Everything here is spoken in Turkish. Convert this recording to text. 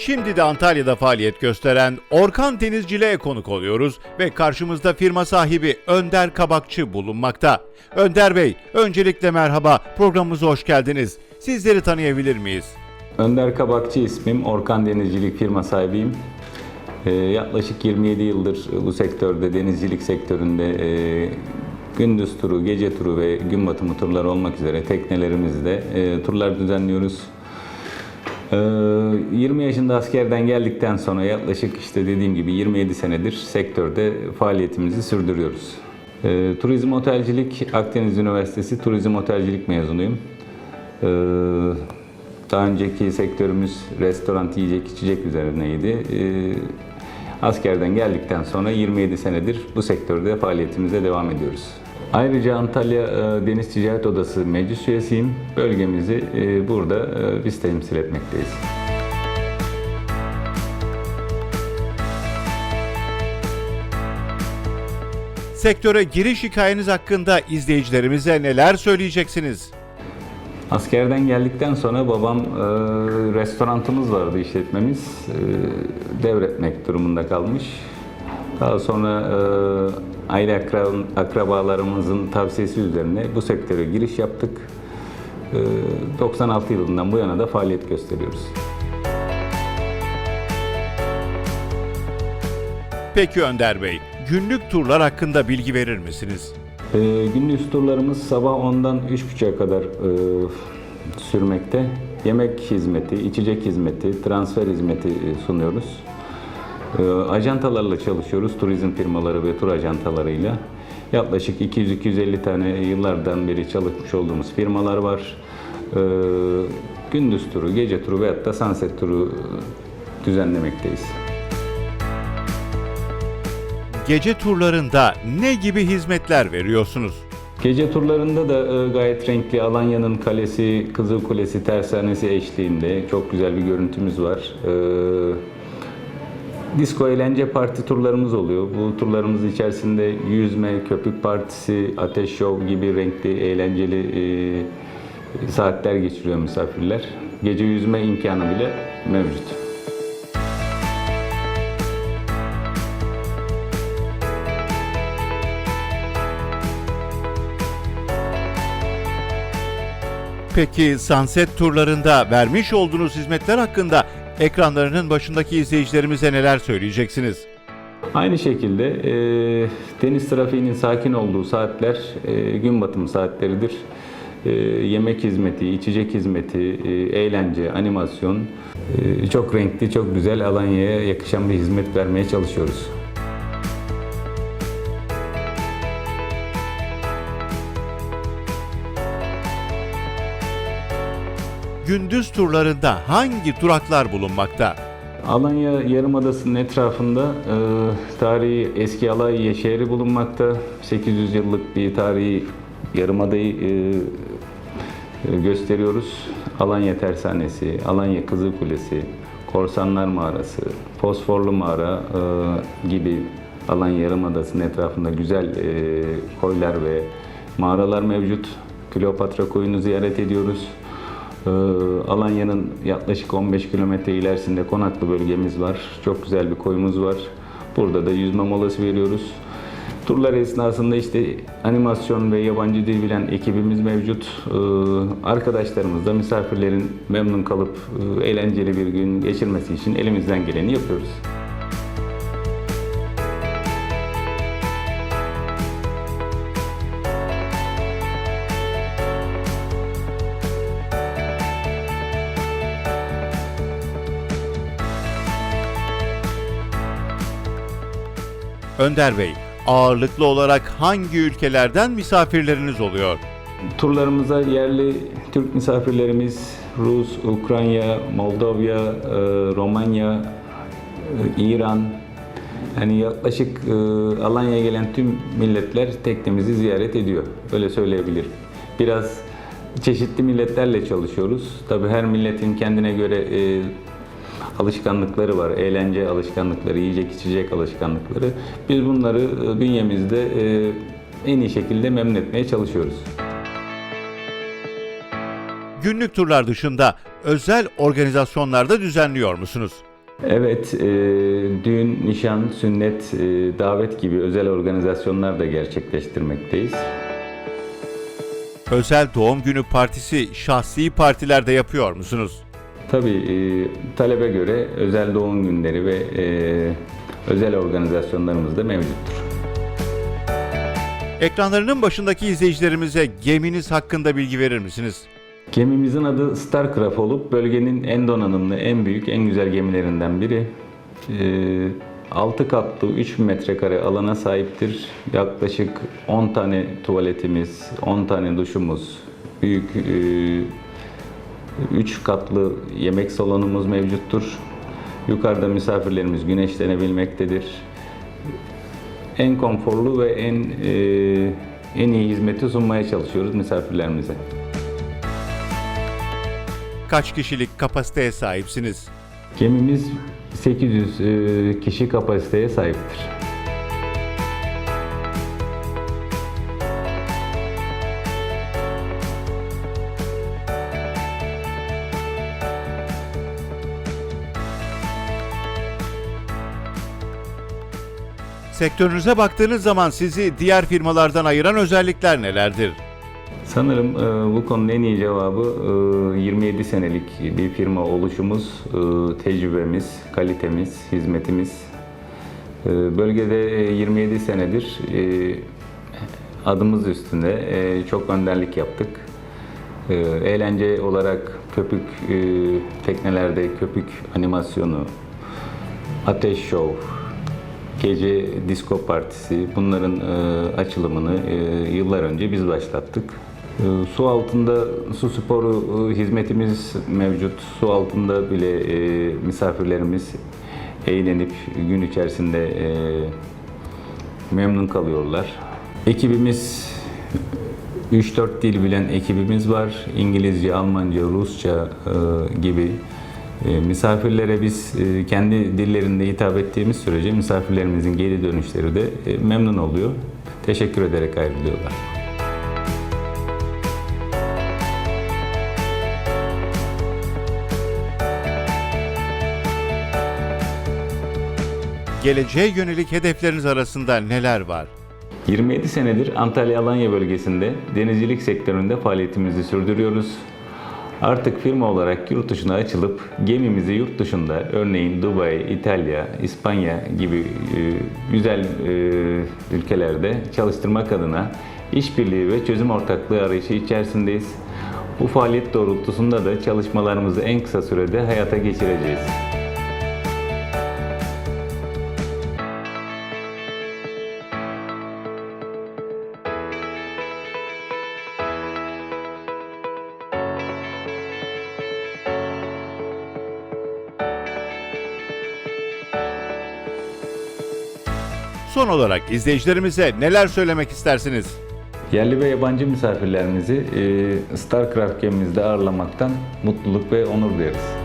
Şimdi de Antalya'da faaliyet gösteren Orkan Denizciliğe konuk oluyoruz ve karşımızda firma sahibi Önder Kabakçı bulunmakta. Önder Bey, öncelikle merhaba, programımıza hoş geldiniz. Sizleri tanıyabilir miyiz? Önder Kabakçı ismim. Orkan Denizcilik firma sahibiyim. Ee, yaklaşık 27 yıldır bu sektörde, denizcilik sektöründe e, gündüz turu, gece turu ve gün batımı turları olmak üzere teknelerimizde e, turlar düzenliyoruz. Ee, 20 yaşında askerden geldikten sonra yaklaşık işte dediğim gibi 27 senedir sektörde faaliyetimizi sürdürüyoruz. Ee, turizm otelcilik, Akdeniz Üniversitesi Turizm Otelcilik mezunuyum. Ee, daha önceki sektörümüz restoran, yiyecek, içecek üzerineydi. Ee, askerden geldikten sonra 27 senedir bu sektörde faaliyetimize devam ediyoruz. Ayrıca Antalya e, Deniz Ticaret Odası meclis üyesiyim. Bölgemizi e, burada e, biz temsil etmekteyiz. Sektöre giriş hikayeniz hakkında izleyicilerimize neler söyleyeceksiniz? Askerden geldikten sonra babam e, restorantımız vardı işletmemiz. E, devretmek durumunda kalmış. Daha sonra e, aile akra- akrabalarımızın tavsiyesi üzerine bu sektöre giriş yaptık. E, 96 yılından bu yana da faaliyet gösteriyoruz. Peki Önder Bey, günlük turlar hakkında bilgi verir misiniz? E, gündüz turlarımız sabah 10'dan 3.30'a kadar e, sürmekte. Yemek hizmeti, içecek hizmeti, transfer hizmeti e, sunuyoruz. E, ajantalarla çalışıyoruz, turizm firmaları ve tur ajantalarıyla. Yaklaşık 200-250 tane yıllardan beri çalışmış olduğumuz firmalar var. E, gündüz turu, gece turu veyahut da sunset turu düzenlemekteyiz. Gece turlarında ne gibi hizmetler veriyorsunuz? Gece turlarında da e, gayet renkli Alanya'nın kalesi, Kızıl Kulesi, tersanesi eşliğinde çok güzel bir görüntümüz var. Disko eğlence parti turlarımız oluyor. Bu turlarımız içerisinde yüzme, köpük partisi, ateş şov gibi renkli, eğlenceli e, saatler geçiriyor misafirler. Gece yüzme imkanı bile mevcut. Peki sunset turlarında vermiş olduğunuz hizmetler hakkında ekranlarının başındaki izleyicilerimize neler söyleyeceksiniz? Aynı şekilde e, deniz trafiğinin sakin olduğu saatler e, gün batımı saatleridir. E, yemek hizmeti, içecek hizmeti, e, eğlence, animasyon e, çok renkli, çok güzel Alanya'ya yakışan bir hizmet vermeye çalışıyoruz. Gündüz turlarında hangi duraklar bulunmakta? Alanya Yarımadası'nın etrafında e, tarihi eski Alanya şehri bulunmakta. 800 yıllık bir tarihi Yarımada'yı e, e, gösteriyoruz. Alanya Tersanesi, Alanya Kızıl Kulesi, Korsanlar Mağarası, Fosforlu Mağara e, gibi Alanya Yarımadası'nın etrafında güzel e, koylar ve mağaralar mevcut. Kleopatra koyunu ziyaret ediyoruz. Ee, Alanya'nın yaklaşık 15 kilometre ilerisinde Konaklı bölgemiz var. Çok güzel bir koyumuz var. Burada da yüzme molası veriyoruz. Turlar esnasında işte animasyon ve yabancı dil bilen ekibimiz mevcut. Ee, Arkadaşlarımız da misafirlerin memnun kalıp e, eğlenceli bir gün geçirmesi için elimizden geleni yapıyoruz. Önder Bey, ağırlıklı olarak hangi ülkelerden misafirleriniz oluyor? Turlarımıza yerli Türk misafirlerimiz Rus, Ukrayna, Moldova, e, Romanya, e, İran, yani yaklaşık e, Alanya'ya gelen tüm milletler teknemizi ziyaret ediyor. Öyle söyleyebilirim. Biraz çeşitli milletlerle çalışıyoruz. Tabii her milletin kendine göre alışkanlıkları var. Eğlence alışkanlıkları, yiyecek içecek alışkanlıkları. Biz bunları e, bünyemizde e, en iyi şekilde memnun etmeye çalışıyoruz. Günlük turlar dışında özel organizasyonlarda düzenliyor musunuz? Evet, e, düğün, nişan, sünnet, e, davet gibi özel organizasyonlar da gerçekleştirmekteyiz. Özel doğum günü partisi şahsi partilerde yapıyor musunuz? Tabii e, talebe göre özel doğum günleri ve e, özel organizasyonlarımız da mevcuttur. Ekranlarının başındaki izleyicilerimize geminiz hakkında bilgi verir misiniz? Gemimizin adı Starcraft olup bölgenin en donanımlı, en büyük, en güzel gemilerinden biri. Ee, 6 katlı 3 metrekare alana sahiptir. Yaklaşık 10 tane tuvaletimiz, 10 tane duşumuz, büyük 3 katlı yemek salonumuz mevcuttur. Yukarıda misafirlerimiz güneşlenebilmektedir. En konforlu ve en e, en iyi hizmeti sunmaya çalışıyoruz misafirlerimize. Kaç kişilik kapasiteye sahipsiniz? Gemimiz 800 e, kişi kapasiteye sahiptir. Sektörünüze baktığınız zaman sizi diğer firmalardan ayıran özellikler nelerdir? Sanırım e, bu konunun en iyi cevabı e, 27 senelik bir firma oluşumuz, e, tecrübemiz, kalitemiz, hizmetimiz. E, bölgede e, 27 senedir e, adımız üstünde e, çok önderlik yaptık. E, eğlence olarak köpük e, teknelerde köpük animasyonu, ateş şov, gece disco partisi bunların e, açılımını e, yıllar önce biz başlattık. E, su altında su sporu e, hizmetimiz mevcut. Su altında bile e, misafirlerimiz eğlenip gün içerisinde e, memnun kalıyorlar. Ekibimiz 3-4 dil bilen ekibimiz var. İngilizce, Almanca, Rusça e, gibi. E, misafirlere biz e, kendi dillerinde hitap ettiğimiz sürece misafirlerimizin geri dönüşleri de e, memnun oluyor. Teşekkür ederek ayrılıyorlar. Geleceğe yönelik hedefleriniz arasında neler var? 27 senedir Antalya-Alanya bölgesinde denizcilik sektöründe faaliyetimizi sürdürüyoruz. Artık firma olarak yurt dışına açılıp gemimizi yurt dışında örneğin Dubai, İtalya, İspanya gibi e, güzel e, ülkelerde çalıştırmak adına işbirliği ve çözüm ortaklığı arayışı içerisindeyiz. Bu faaliyet doğrultusunda da çalışmalarımızı en kısa sürede hayata geçireceğiz. Son olarak izleyicilerimize neler söylemek istersiniz? Yerli ve yabancı misafirlerimizi e, Starcraft gemimizde ağırlamaktan mutluluk ve onur duyarız.